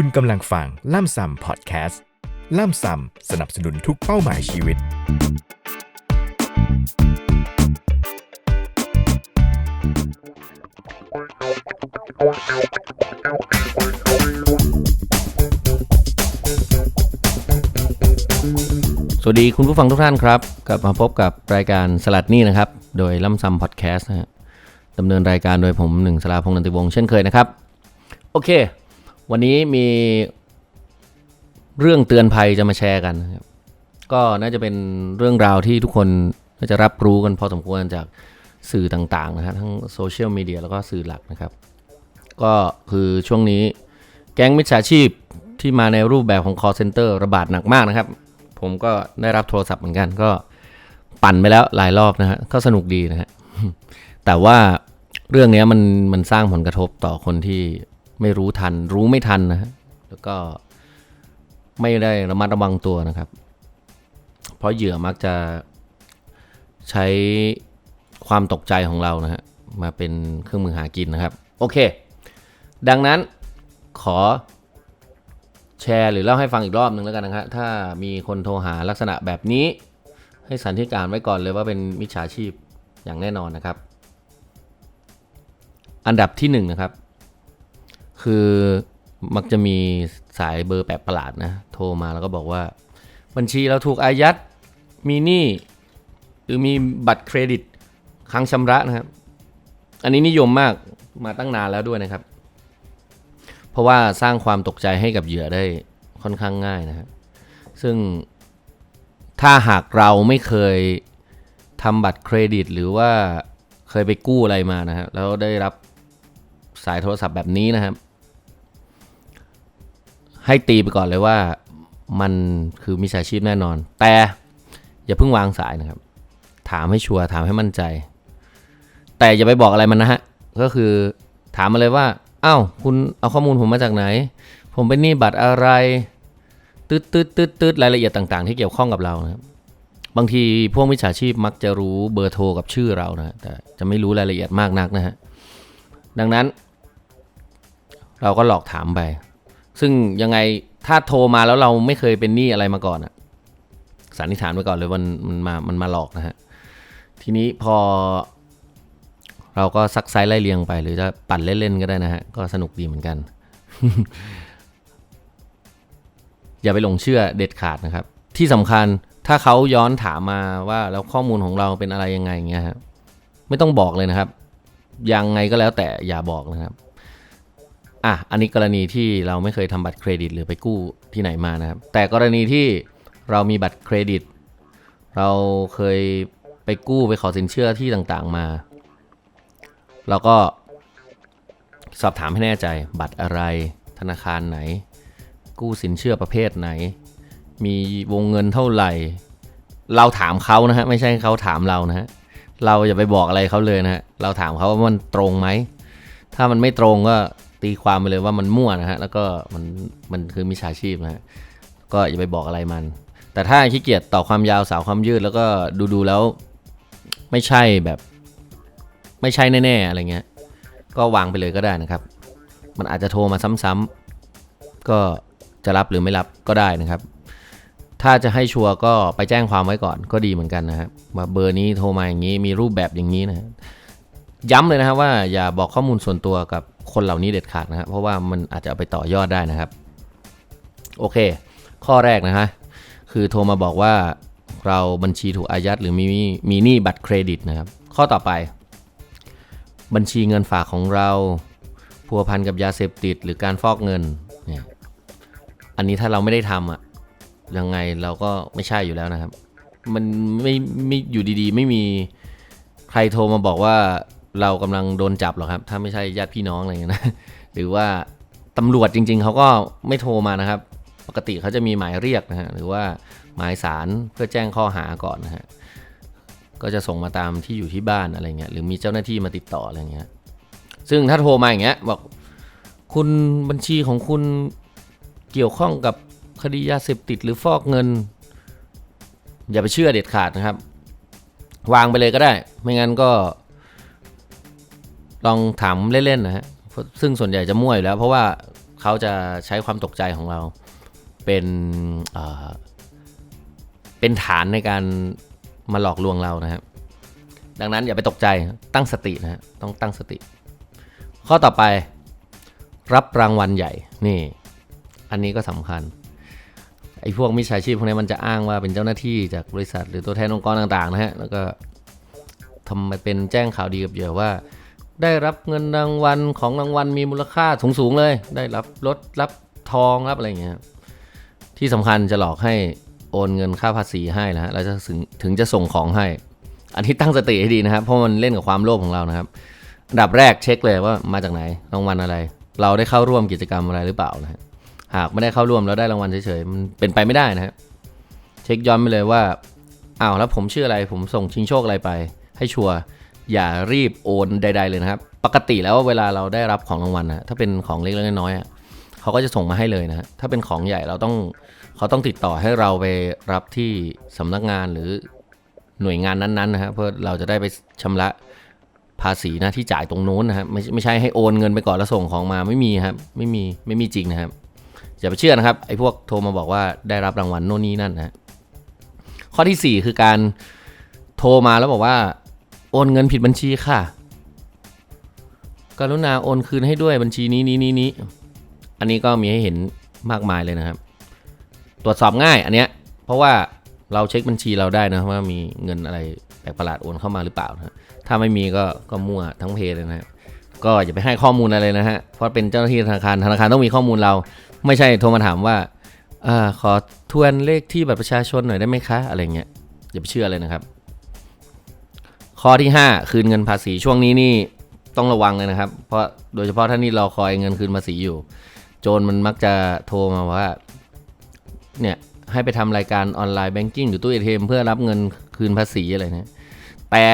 คุณกำลังฟังล่ำซำพอดแคสต์ ล่ำซำสนับสนุนทุกเป้าหมายชีวิต สวัสดีคุณผู้ฟังทุกท่านครับ กลับมาพบกับรายการสลัดนี่นะครับ โดยล่ำซัมพอดแคสต์นะฮะดำเนินรายการโดยผมหนึ่งสลาพงษ์นันติวงศ์เช่นเคยนะครับ โอเค วันนี้มีเรื่องเตือนภัยจะมาแชร์กันครับก็น่าจะเป็นเรื่องราวที่ทุกคนน่าจะรับรู้กันพอสมควรจากสื่อต่างๆนะฮะทั้งโซเชียลมีเดียแล้วก็สื่อหลักนะครับ ก็คือช่วงนี้แก๊งมิจฉาชีพที่มาในรูปแบบของ call center ระบาดหนักมากนะครับ ผมก็ได้รับโทรศัพท์เหมือนกันก็ปั่นไปแล้วหลายรอบนะฮะก็สนุกดีนะฮะแต่ว่าเรื่องนี้มันมันสร้างผลกระทบต่อคนที่ ไม่รู้ทัน รู้ไม่ทันนะฮะแล้วก็ไม่ได้ระมัดระวังตัวนะครับ เพราะเหยื่อมักจะใช้ความตกใจของเรานะฮะมาเป็นเครื่องมือหากินนะครับ โอเค ดังนั้นขอแชร์หรือเล่าให้ฟังอีกรอบหนึ่งแล้วกันนะครับถ้ามีคนโทรหาลักษณะแบบนี้ ให้สันนิษฐานไว้ก่อนเลยว่าเป็นมิจฉาชีพอย่างแน่นอนนะครับ อันดับที่หนึ่งนะครับ คือมักจะมีสายเบอร์แปลกประหลาดนะ โทรมาแล้วก็บอกว่า บัญชีเราถูกอายัดมีหนี้หรือมีบัตรเครดิตค้างชำระนะครับ อันนี้นิยมมากมาตั้งนานแล้วด้วยนะครับ เพราะว่าสร้างความตกใจให้กับเหยื่อได้ค่อนข้างง่ายนะครับซึ่งถ้าหากเราไม่เคยทำบัตรเครดิต หรือว่าเคยไปกู้อะไรมานะครับแล้วได้รับสายโทรศัพท์แบบนี้นะครับ ให้ตีไปก่อนเลยว่ามันคือมิจฉาชีพแน่นอน แต่อย่าเพิ่งวางสายนะครับ ถามให้ชัวร์ถามให้มั่นใจ แต่อย่าไปบอกอะไรมันนะฮะ ก็คือถามมาเลยว่าอ้าวคุณเอาข้อมูลผมมาจากไหน ผมเป็นหนี้บัตรอะไรตืดตืดตืดตืดรายละเอียดต่างๆ ที่เกี่ยวข้องกับเรานะครับบางทีพวกมิจฉาชีพมักจะรู้เบอร์โทรกับชื่อเรานะแต่จะไม่รู้รายละเอียดมากนักนะฮะดังนั้น เราก็หลอกถามไป ซึ่งยังไงถ้าโทรมาแล้วเราไม่เคยเป็นหนี้อะไรมาก่อนอะสันนิษฐานไว้ก่อนเลยวันมันมามันมาหลอกนะฮะทีนี้พอ เราก็ซักไซส์ไล่เรียงไป หรือจะปั่นเล่นๆก็ได้นะฮะก็สนุกดีเหมือนกัน อย่าไปหลงเชื่อเด็ดขาดนะครับ ที่สำคัญถ้าเขาย้อนถามมาว่าแล้วข้อมูลของเราเป็นอะไรยังไงอย่างเงี้ยครับไม่ต้องบอกเลยนะครับ ยังไงก็แล้วแต่อย่าบอกนะครับ อะอันนี้กรณีที่เราไม่เคยทำบัตรเครดิต หรือไปกู้ที่ไหนมานะครับ แต่กรณีที่เรามีบัตรเครดิต เราเคยไปกู้ไปขอสินเชื่อที่ต่างๆมา เราก็สอบถามให้แน่ใจบัตรอะไร ธนาคารไหน กู้สินเชื่อประเภทไหน มีวงเงินเท่าไหร่ เราถามเขานะฮะไม่ใช่เขาถามเรานะฮะเราอย่าไปบอกอะไรเขาเลยนะฮะเราถามเขาว่ามันตรงไหมถ้ามันไม่ตรงก็ ตีความไปเลยว่ามันมั่วนะฮะแล้วก็มันมันคือมิจฉาชีพนะฮะก็อย่าไปบอกอะไรมัน แต่ถ้าขี้เกียจต่อความยาวสาวความยืดแล้วก็ดูดูแล้วไม่ใช่แบบ ไม่ใช่แน่ๆอะไรเงี้ย ก็วางไปเลยก็ได้นะครับ มันอาจจะโทรมาซ้ำๆก็จะรับหรือไม่รับก็ได้นะครับ ถ้าจะให้ชัวร์ก็ไปแจ้งความไว้ก่อนก็ดีเหมือนกันนะครับว่าเบอร์นี้โทรมาอย่างนี้มีรูปแบบอย่างนี้นะฮะย้ำเลยนะครับว่าอย่าบอกข้อมูลส่วนตัวกับ คนเหล่านี้เด็ดขาดนะครับเพราะว่ามันอาจจะเอาไปต่อยอดได้นะครับ โอเค ข้อแรกนะฮะคือโทรมาบอกว่าเราบัญชีถูกอายัดหรือมีมีหนี้บัตรเครดิตนะครับ ข้อต่อไป บัญชีเงินฝากของเราพัวพันกับยาเสพติดหรือการฟอกเงินเนี่ยอันนี้ถ้าเราไม่ได้ทำอะยังไงเราก็ไม่ใช่อยู่แล้วนะครับ มันไม่ไม่อยู่ดีๆ ไม่มีใครโทรมาบอกว่า เรากำลังโดนจับหรอกครับ ถ้าไม่ใช่ญาติพี่น้องอะไรเงี้ยนะ หรือว่าตำรวจจริง ๆ เขาก็ไม่โทรมานะครับ ปกติเขาจะมีหมายเรียกนะฮะ หรือว่าหมายสารเพื่อแจ้งข้อหาก่อนนะฮะ ก็จะส่งมาตามที่อยู่ที่บ้านอะไรเงี้ย หรือมีเจ้าหน้าที่มาติดต่ออะไรเงี้ย ซึ่งถ้าโทรมาอย่างเงี้ยบอกคุณบัญชีของคุณเกี่ยวข้องกับคดียาเสพติดหรือฟอกเงิน อย่าไปเชื่อเด็ดขาดนะครับ วางไปเลยก็ได้ ไม่งั้นก็ ลองถามเล่นๆนะฮะซึ่งส่วนใหญ่จะมั่วอยู่แล้ว เพราะว่าเขาจะใช้ความตกใจของเราเป็นเป็นฐานในการมาหลอกลวงเรานะครับดังนั้นอย่าไปตกใจตั้งสตินะฮะต้องตั้งสติ ข้อต่อไปรับรางวัลใหญ่นี่ อันนี้ก็สำคัญไอ้พวกมิจฉาชีพพวกนี้มันจะอ้างว่าเป็นเจ้าหน้าที่จากบริษัท หรือตัวแทนองค์กรต่างๆนะฮะแล้วก็ทำมาเป็นแจ้งข่าวดีกับเหยื่อว่า ได้รับเงินรางวัลของรางวัลมีมูลค่าสูงๆเลย ได้รับรถรับทองรับอะไรอย่างเงี้ยที่สำคัญจะหลอกให้โอนเงินค่าภาษีให้นะฮะแล้วจะถึงถึงจะส่งของให้ อันที่ตั้งสติให้ดีนะครับ เพราะมันเล่นกับความโลภของเรานะครับอันดับแรกเช็คเลยว่ามาจากไหนรางวัลอะไร เราได้เข้าร่วมกิจกรรมอะไรหรือเปล่านะฮะหากไม่ได้เข้าร่วมแล้วได้รางวัลเฉยๆมันเป็นไปไม่ได้นะฮะเช็คย้อนไปเลยว่าอ้าวแล้วผมชื่ออะไรผมส่งชิงโชคอะไรไป ให้ชัวร์ อย่ารีบโอนใด ๆ เลยนะครับ ปกติแล้วเวลาเราได้รับของรางวัลนะถ้าเป็นของเล็กๆน้อยๆอะเขาก็จะส่งมาให้เลยนะ ถ้าเป็นของใหญ่เราต้องเขาต้องติดต่อให้เราไปรับที่สำนักงานหรือหน่วยงานนั้นๆนะฮะเพื่อเราจะได้ไปชำระภาษีน้าที่จ่ายตรงนู้นนะฮะไม่ไม่ใช่ให้โอนเงินไปก่อนแล้วส่งของมาไม่มีครับ ไม่มีไม่มีจริงนะครับอย่าไปเชื่อนะครับไอ้พวกโทรมาบอกว่าได้รับรางวัลโน่นนี่นั่นนะฮะข้อที่ 4 คือการโทรมาแล้วบอกว่า โอนเงินผิดบัญชีค่ะ กรุณาโอนคืนให้ด้วยบัญชีนี้นี้นี้นี้อันนี้ก็มีให้เห็นมากมายเลยนะครับ ตรวจสอบง่ายอันเนี้ยเพราะว่าเราเช็คบัญชีเราได้นะว่ามีเงินอะไรแปลกประหลาดโอนเข้ามาหรือเปล่านะถ้าไม่มีก็ก็มั่วทั้งเพจเลยนะฮะก็อย่าไปให้ข้อมูลอะไรนะฮะเพราะเป็นเจ้าหน้าที่ธนาคารธนาคารต้องมีข้อมูลเรา ไม่ใช่โทรมาถามว่าอาขอทวนเลขที่บัตรประชาชนหน่อยได้ไหมคะ อะไรเงี้ยอย่าไปเชื่อเลยนะครับ ข้อที่ 5 คืนเงินภาษีช่วงนี้นี่ต้องระวังเลยนะครับ เพราะโดยเฉพาะท่านนี่รอคอยเงินคืนภาษีอยู่ โจรมันมักจะโทรมาว่าเนี่ยให้ไปทำรายการออนไลน์แบงกิ้งหรือตู้เอทีเเพื่อรับเงินคืนภาษีอะไรนะแต่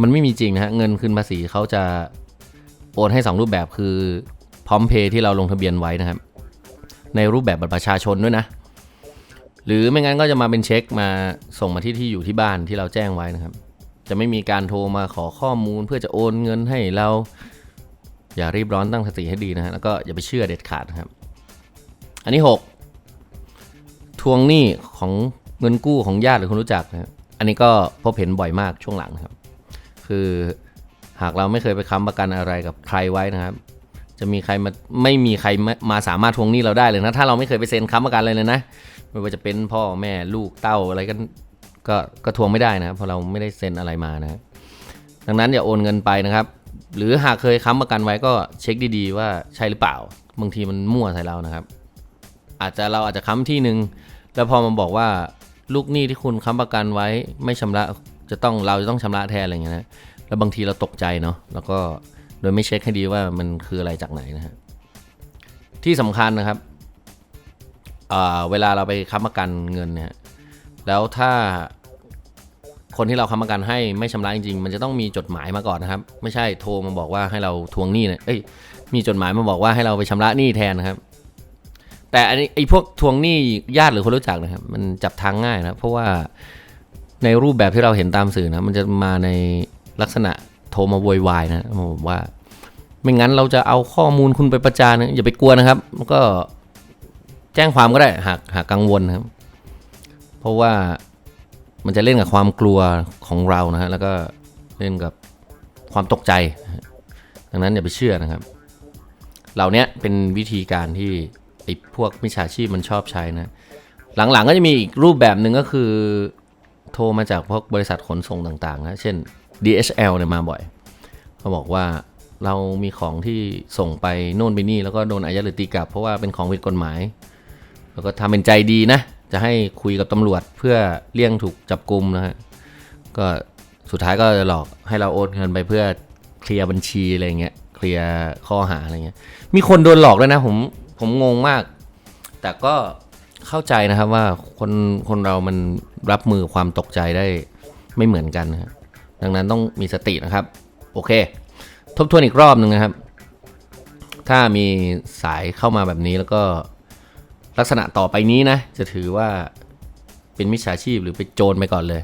มันไม่มีจริงนะฮะเงินคืนภาษีเขาจะโอนให้ 2 รูปแบบคือพร้อมเพย์ที่เราลงทะเบียนไว้นะครับ ในรูปแบบบัตรประชาชนด้วยนะ หรือไม่งั้นก็จะมาเป็นเช็คมาส่งมาที่ที่อยู่ที่บ้านที่เราแจ้งไว้นะครับ จะไม่มีการโทรมาขอข้อมูลเพื่อจะโอนเงินให้เรา อย่ารีบร้อนตั้งสติให้ดีนะฮะแล้วก็อย่าไปเชื่อเด็ดขาดนะครับ อันที่6ทวงหนี้ของเงินกู้ของญาติหรือคนรู้จักนะอันนี้ก็พบเห็นบ่อยมากช่วงหลังนะครับ คือหากเราไม่เคยไปค้ำประกันอะไรกับใครไว้นะครับ จะมีใครมาไม่มีใครมามาสามารถทวงหนี้เราได้เลยนะถ้าเราไม่เคยไปเซ็นค้ำประกันเลยนะ ไม่ว่าจะเป็นพ่อแม่ลูกเต้าอะไรกัน ก็ก็ทวงไม่ได้นะเพราะเราไม่ได้เซ็นอะไรมานะดังนั้นอย่าโอนเงินไปนะครับ หรือหากเคยค้ำประกันไว้ก็เช็คดีๆ ว่าใช่หรือเปล่า บางทีมันมั่วใส่เรานะครับ อาจจะเราอาจจะค้ำที่หนึ่งแล้วพอมาบอกว่าลูกหนี้ที่คุณค้ำประกันไว้ไม่ชำระจะต้องเราจะต้องชำระแทนอะไรอย่างเงี้ยนะแล้วบางทีเราตกใจเนาะแล้วก็โดยไม่เช็คให้ดีว่ามันคืออะไรจากไหนนะฮะที่สำคัญนะครับเวลาเราไปค้ำประกันเงินเนี่ย แล้วถ้าคนที่เราค้ำประกันให้ไม่ชำระจริงๆ มันจะต้องมีจดหมายมาก่อนนะครับ ไม่ใช่โทรมาบอกว่าให้เราทวงหนี้เนี่ยเอ้ยมีจดหมายมาบอกว่าให้เราไปชำระหนี้แทนนะครับ แต่อันนี้ไอ้พวกทวงหนี้ญาติหรือคนรู้จักนะครับ มันจับทางง่ายนะเพราะว่าในรูปแบบที่เราเห็นตามสื่อนะมันจะมาในลักษณะโทรมาโวยวายนะผมว่า ไม่งั้นเราจะเอาข้อมูลคุณไปประจานนะอย่าไปกลัวนะครับก็แจ้งความก็ได้หากหากกังวลนะครับ เพราะว่ามันจะเล่นกับความกลัวของเรานะฮะแล้วก็เล่นกับความตกใจ ดังนั้นอย่าไปเชื่อนะครับ เหล่านี้เป็นวิธีการที่ไอ้พวกมิจฉาชีพมันชอบใช้นะ หลังๆก็จะมีอีกรูปแบบหนึ่งก็คือโทรมาจากพวกบริษัทขนส่งต่างๆนะเช่น DHL เนี่ยมาบ่อยเขาบอกว่าเรามีของที่ส่งไปโน่นไปนี่แล้วก็โดนอายัดหรือตีกลับ เพราะว่าเป็นของผิดกฎหมาย แล้วก็ทำเป็นใจดีนะ จะให้คุยกับตำรวจเพื่อเลี่ยงถูกจับกลุมนะฮะก็สุดท้ายก็จะหลอกให้เราโอนเงินไปเพื่อเคลียร์บัญชีอะไรเงี้ยเคลียร์ข้อหาอะไรเงี้ยมีคนโดนหลอกด้วยนะผมผมงงมาก แต่ก็เข้าใจนะครับว่าคนคนเรามันรับมือความตกใจได้ไม่เหมือนกันนะดังนั้นต้องมีสตินะครับ โอเค ทบทวนอีกรอบหนึ่งนะครับ ถ้ามีสายเข้ามาแบบนี้แล้วก็ ลักษณะต่อไปนี้นะ จะถือว่าเป็นมิจฉาชีพหรือเป็นโจรไปก่อนเลย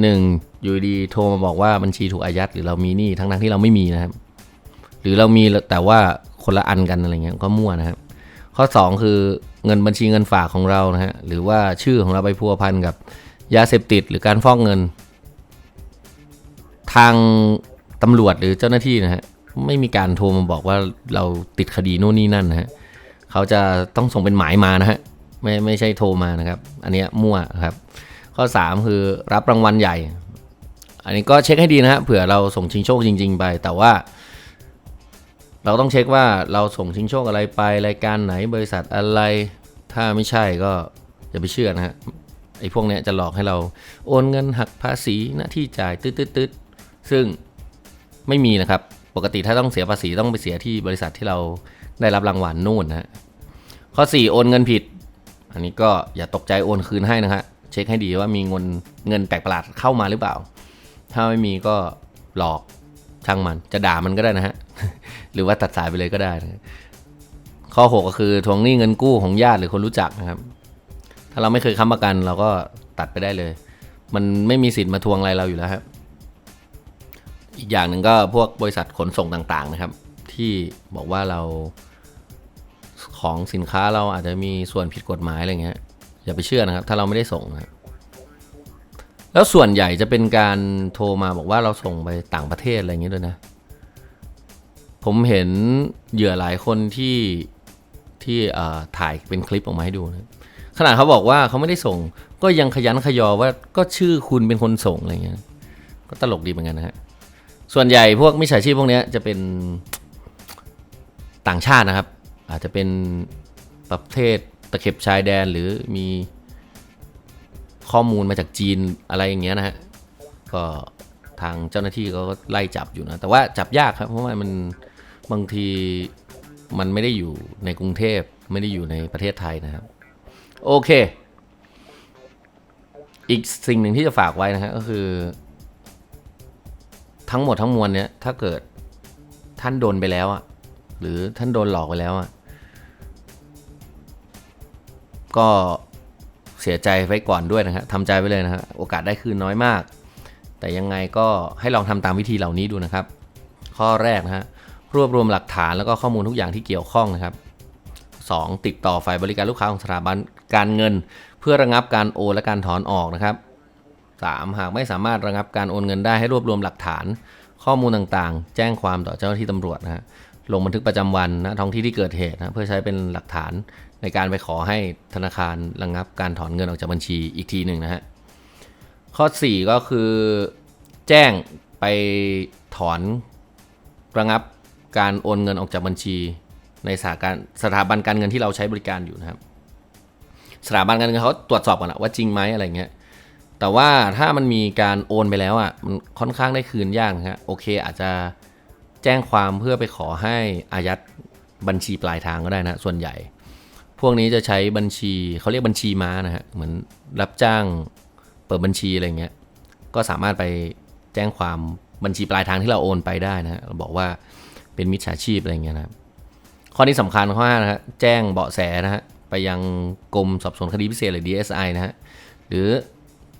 หนึ่งอยู่ดีโทรมาบอกว่าบัญชีถูกอายัดหรือเรามีหนี้ทั้งนั้นที่เราไม่มีนะครับ หรือเรามีแต่ว่าคนละอันกันอะไรเงี้ยก็มั่วนะครับ ข้อ 2 คือเงินบัญชีเงินฝากของเรานะฮะหรือว่าชื่อของเราไปพัวพันกับยาเสพติดหรือการฟอกเงิน ทางตำรวจหรือเจ้าหน้าที่นะฮะไม่มีการโทรมาบอกว่าเราติดคดีโน่นนี่นั่นนะฮะ เขาจะต้องส่งเป็นหมายมานะฮะไม่ไม่ใช่โทรมานะครับ อันนี้มั่วครับ ข้อ 3 คือรับรางวัลใหญ่ อันนี้ก็เช็คให้ดีนะฮะเผื่อเราส่งชิงโชคจริง ๆ ไป แต่ว่า เราต้องเช็คว่าเราส่งชิงโชคอะไรไปรายการไหนบริษัทอะไร ถ้าไม่ใช่ก็อย่าไปเชื่อนะฮะไอ้พวกเนี้ยจะหลอกให้เราโอนเงินหักภาษีหน้าที่จ่ายตืดๆซึ่งไม่มีนะครับ ปกติถ้าต้องเสียภาษีต้องไปเสียที่บริษัทที่เราได้รับรางวัลนู่นนะฮะข้อ 4 โอนเงินผิด อันนี้ก็อย่าตกใจโอนคืนให้นะฮะเช็คให้ดีว่ามีเงินเงินแปลกประหลาดเข้ามาหรือเปล่า ถ้าไม่มีก็หลอกช่างมันจะด่ามันก็ได้นะฮะ หรือว่าตัดสายไปเลยก็ได้นะข้อ 6 ก็คือทวงหนี้เงินกู้ของญาติหรือคนรู้จักนะครับ ถ้าเราไม่เคยค้ำประกันเราก็ตัดไปได้เลย มันไม่มีสิทธิ์มาทวงอะไรเราอยู่แล้วครับ อีกอย่างหนึ่งก็พวกบริษัทขนส่งต่างๆนะครับ ที่บอกว่าเราของสินค้าเราอาจจะมีส่วนผิดกฎหมายอะไรเงี้ยอย่าไปเชื่อนะครับ ถ้าเราไม่ได้ส่งนะครับแล้วส่วนใหญ่จะเป็นการโทรมาบอกว่าเราส่งไปต่างประเทศอะไรอย่างเงี้ยด้วยนะ ผมเห็นเหยื่อหลายคนที่ที่ถ่ายเป็นคลิปออกมาให้ดูนะขนาดเขาบอกว่าเขาไม่ได้ส่ง ก็ยังขยันขยอว่าก็ชื่อคุณเป็นคนส่งอะไรเงี้ย ก็ตลกดีเหมือนกันนะฮะ ส่วนใหญ่พวกมิจฉาชีพพวกนี้จะเป็นต่างชาตินะครับ อาจจะเป็นประเทศตะเข็บชายแดนหรือมีข้อมูลมาจากจีนอะไรอย่างเงี้ยนะฮะก็ทางเจ้าหน้าที่ก็ไล่จับอยู่นะ แต่ว่าจับยากครับ เพราะว่ามันบางทีมันไม่ได้อยู่ในกรุงเทพไม่ได้อยู่ในประเทศไทยนะครับ โอเค อีกสิ่งหนึ่งที่จะฝากไว้นะฮะก็คือ ทั้งหมดทั้งมวลเนี้ยถ้าเกิดท่านโดนไปแล้วอะหรือท่านโดนหลอกไปแล้วอะก็เสียใจไว้ก่อนด้วยนะฮะทำใจไว้เลยนะฮะโอกาสได้คืนน้อยมาก แต่ยังไงก็ให้ลองทำตามวิธีเหล่านี้ดูนะครับ ข้อแรกนะฮะรวบรวมหลักฐานแล้วก็ข้อมูลทุกอย่างที่เกี่ยวข้องนะครับ 2. ติดต่อฝ่ายบริการลูกค้าของสถาบันการเงิน เพื่อระงับการโอนและการถอนออกนะครับ 3. หากไม่สามารถระงับการโอนเงินได้ให้รวบรวมหลักฐาน ข้อมูลต่างๆ แจ้งความต่อเจ้าหน้าที่ตำรวจนะฮะลงบันทึกประจำวันนะท้องที่ที่เกิดเหตุนะเพื่อใช้เป็นหลักฐานในการไปขอให้ธนาคารระงับการถอนเงินออกจากบัญชีอีกทีหนึ่งนะฮะข้อ 4 ก็คือแจ้งไปถอนระงับการโอนเงินออกจากบัญชี ในสถาการสถาบันการเงินที่เราใช้บริการอยู่นะครับ สถาบันการเงินเขาตรวจสอบก่อนนะว่าจริงไหมอะไรเงี้ย แต่ว่าถ้ามันมีการโอนไปแล้วอะมันค่อนข้างได้คืนยากนะฮะโอเคอาจจะแจ้งความเพื่อไปขอให้อายัดบัญชีปลายทางก็ได้นะส่วนใหญ่ พวกนี้จะใช้บัญชีเขาเรียกบัญชีม้านะฮะเหมือนรับจ้างเปิดบัญชีอะไรเงี้ยก็สามารถไปแจ้งความบัญชีปลายทางที่เราโอนไปได้นะฮะเราบอกว่าเป็นมิจฉาชีพอะไรเงี้ยนะข้อนี้สำคัญข้อห้านะฮะแจ้งเบาะแสนะฮะไปยังกรมสอบสวนคดีพิเศษหรือ DSI นะฮะหรือ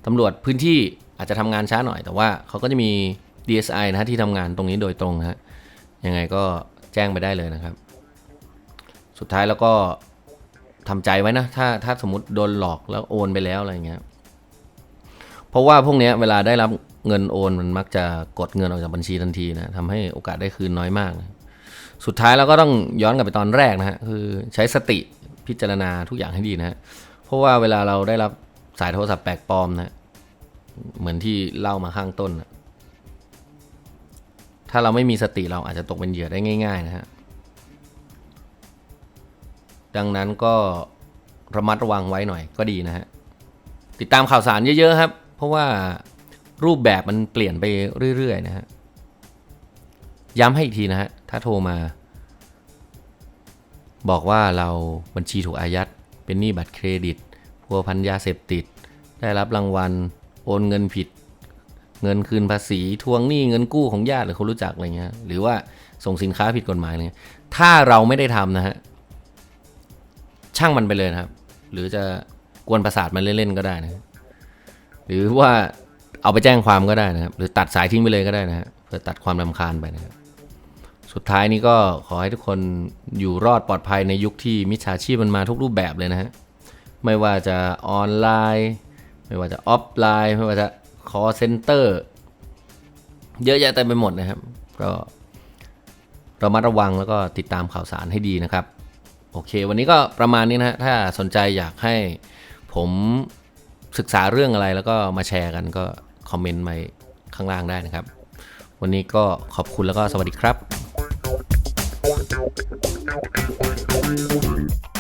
ตำรวจพื้นที่อาจจะทำงานช้าหน่อย แต่ว่าเขาก็จะมี DSI นะฮะที่ทำงานตรงนี้โดยตรงฮะยังไงก็แจ้งไปได้เลยนะครับ สุดท้ายแล้วก็ทำใจไว้นะ ถ้าถ้าสมมติโดนหลอกแล้วโอนไปแล้วอะไรเงี้ยเพราะว่าพวกนี้เวลาได้รับเงินโอนมันมักจะกดเงินออกจากบัญชีทันทีนะทำให้โอกาสได้คืนน้อยมากนะสุดท้ายเราก็ต้องย้อนกลับไปตอนแรกนะฮะคือใช้สติพิจารณาทุกอย่างให้ดีนะฮะเพราะว่าเวลาเราได้รับ สายโทรศัพท์แปลกปลอมนะ เหมือนที่เล่ามาข้างต้นนะถ้าเราไม่มีสติเราอาจจะตกเป็นเหยื่อได้ง่าย ๆ นะฮะ ดังนั้นก็ระมัดระวังไว้หน่อยก็ดีนะฮะ ติดตามข่าวสารเยอะๆครับ เพราะว่ารูปแบบมันเปลี่ยนไปเรื่อยๆนะฮะ ย้ำให้อีกทีนะฮะ ถ้าโทรมา บอกว่าเราบัญชีถูกอายัด เป็นหนี้บัตรเครดิต พัวพันยาเสพติด ได้รับรางวัล โอนเงินผิด เงินคืนภาษีทวงหนี้เงินกู้ของญาติหรือคนรู้จักอะไรเงี้ยหรือว่าส่งสินค้าผิดกฎหมายอะไรเงี้ยถ้าเราไม่ได้ทำนะฮะช่างมันไปเลยนะครับ หรือจะกวนประสาทมันเล่นๆก็ได้นะหรือว่าเอาไปแจ้งความก็ได้นะครับ หรือตัดสายทิ้งไปเลยก็ได้นะฮะเพื่อตัดความรำคาญไปนะครับสุดท้ายนี้ก็ขอให้ทุกคนอยู่รอดปลอดภัยในยุคที่มิจฉาชีพมันมาทุกรูปแบบเลยนะฮะ ไม่ว่าจะออนไลน์ ไม่ว่าจะออฟไลน์ ไม่ว่าจะ call center เยอะแยะเต็มไปหมดนะครับ ก็ระมัดระวังแล้วก็ติดตามข่าวสารให้ดีนะครับ โอเค วันนี้ก็ประมาณนี้นะฮะ ถ้าสนใจอยากให้ผมศึกษาเรื่องอะไรแล้วก็มาแชร์กันก็คอมเมนต์มาข้างล่างได้นะครับ วันนี้ก็ขอบคุณแล้วก็สวัสดีครับ